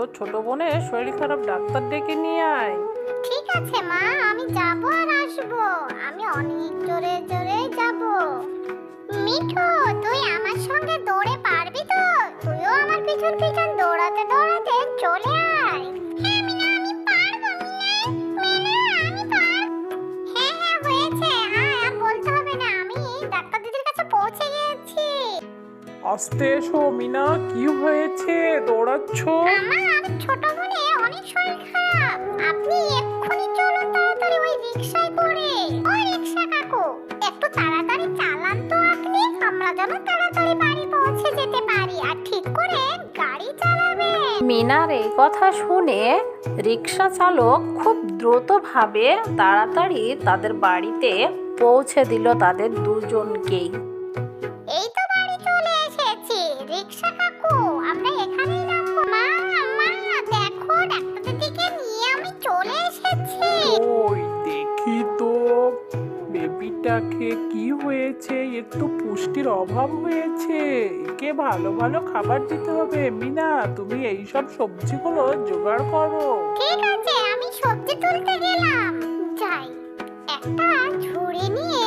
তোর ছোট বোনের শরীর খারাপ ডাক্তার ডেকে নিয়ে আয়। ঠিক আছে মা আমি যাব আর আসব। আমি অনেক জোরে জোরে যাব। মিঠু তুই আমার সঙ্গে দৌড়ে পারবি তো? তুইও আমার পিছন পিছন দৌড়াতে দৌড়াতে চলে আয়। হ্যাঁ মিনা আমি পারব মিনা। মিনা আমি পারব হ্যাঁ হ্যাঁ হয়েছে। আয় আর বলতে হবে না আমি ডাক্তার দিদির কাছে পৌঁছে আস্তে এসো মিনা কি হয়েছে? দৌড়াচ্ছ? আমার মিনার এই কথা শুনে রিক্সা চালক খুব দ্রুতভাবে তাড়াতাড়ি তাদের বাড়িতে পৌঁছে দিল তাদের দুজনকেই। এই তো বাড়ি চলে এসেছি রিক্সা কাকু। বেবিটাকে কি হয়েছে? এর তো পুষ্টির অভাব হয়েছে। একে ভালো ভালো খাবার দিতে হবে। মিনা, তুমি এই সব সবজিগুলো জোগাড় করো। ঠিক আছে, আমি সবজি তুলতে গেলাম। যাই, একটা ঝুড়ি নিয়ে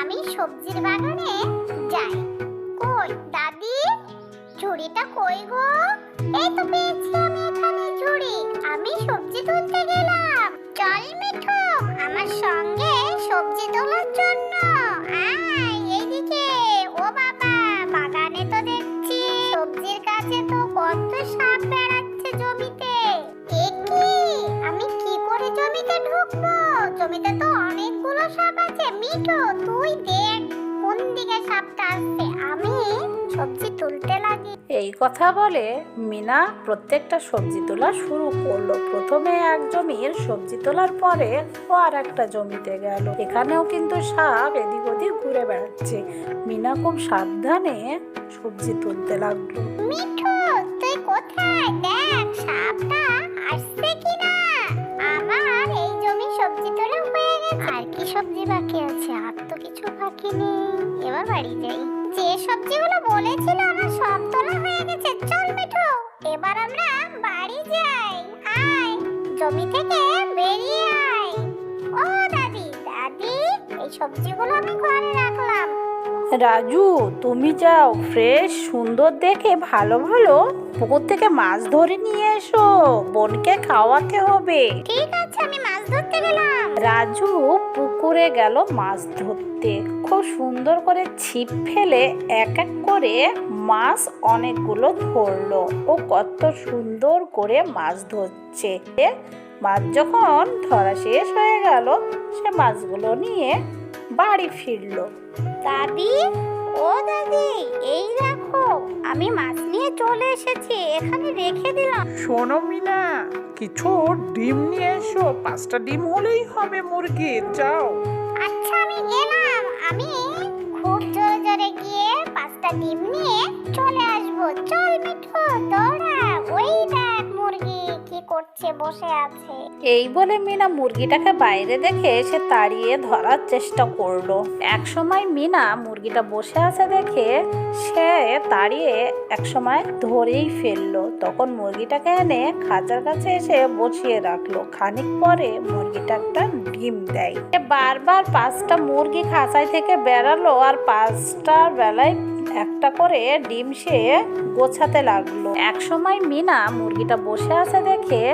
আমি সবজির বাগানে যাই। কই, দাদি? ঝুড়িটা কই গো? এই তো পেয়েছি আমি এখানে ঝুড়ি। আমি সবজি তুলতে গেলাম। চল মিঠু জমিতে জমিতে তো অনেকগুলো সাপ আছে। মিঠু তুই দেখ কোন দিকে সাপটা আসছে। আমি সবজি তুলতে লাগি। এই কথা বলে মিনা প্রত্যেকটা সবজি তোলা শুরু করল। প্রথমে এক জমির সবজি তোলার পরে ও আর একটা জমিতে গেল। এখানেও কিন্তু সাপ এদিক ওদিক ঘুরে বেড়াচ্ছে। মিনা খুব সাবধানে সবজি তুলতে লাগল। মিঠু তুই কোথায়? দেখ সাপটা কি সবজি বাকি আছে আর তো কিছু বাকি নেই। এবার বাড়ি যাই। যে সবজিগুলো বলেছিল আমার সব তোলা হয়ে গেছে চল মিঠু। এবার আমরা বাড়ি যাই। আয় জমি থেকে বেরিয়ে আয়। ও দাদি দাদি এই সবজিগুলো আমি ঘরে রাখলাম। রাজু তুমি যাও ফ্রেশ সুন্দর দেখে ভালো ভালো পুকুর থেকে মাছ ধরে নিয়ে এসো। বোনকে খাওয়াতে হবে। ঠিক আছে আমি রাজু পুকুরে গেল মাছ ধরতে। খুব সুন্দর করে ছিপ ফেলে এক এক করে মাছ অনেকগুলো ধরলো। ও কত সুন্দর করে মাছ ধরছে। মাছ যখন ধরা শেষ হয়ে গেল সে মাছগুলো নিয়ে বাড়ি ফিরলো। দাদি ও দাদি এই দেখো আমি মাছ নিয়ে চলে এসেছি এখানে রেখে দিলাম। শোনো মিনা কিছু ডিম নিয়ে এসো? পাঁচটা ডিম হলেই হবে মুরগির যাও। আচ্ছা আমি গেলাম। আমি খুব জোরে জোরে গিয়ে পাঁচটা ডিম নিয়ে চলে আসব। চল মিঠু, দৌড়া। করছে, বসে আছে। এই বলে মিনা মুরগিটাকে বাইরে দেখে সে তাড়িয়ে ধরার চেষ্টা করল। এক সময় মিনা মুরগিটা বসে আছে দেখে সে তাড়িয়ে এক সময় ধরেই ফেলল। তখন মুরগিটাকে এনে খাঁচার কাছে এসে বসিয়ে রাখল। খানিক পরে মুরগিটা একটা ডিম দেয়। বারবার পাঁচটা মুরগি খাঁচায় থেকে বেরালো আর পাঁচটার বেলায় একটা করে ডিম সে গোছাতে লাগল। এক সময় মিনা মুরগিটা বসে আছে দেখে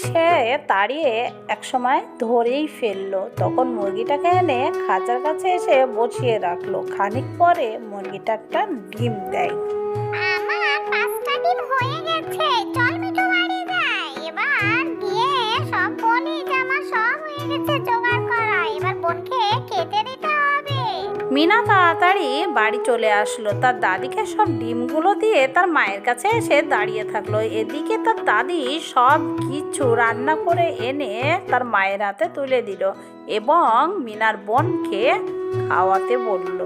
সে তাড়িয়ে এক সময় ধরেই ফেলল। তখন মুরগিটাকে এনে খাঁচার কাছে এসে বসিয়ে রাখল। খানিক পরে মুরগিটা একটা ডিম দেয়। মিনা তাড়াতাড়ি বাড়ি চলে আসলো। তার দাদিকে সব ডিমগুলো দিয়ে তার মায়ের কাছে এসে দাঁড়িয়ে থাকল। এদিকে তার দাদি সব কিছু রান্না করে এনে তার মায়ের হাতে তুলে দিল এবং মিনার বোনকে খাওয়াতে বলল।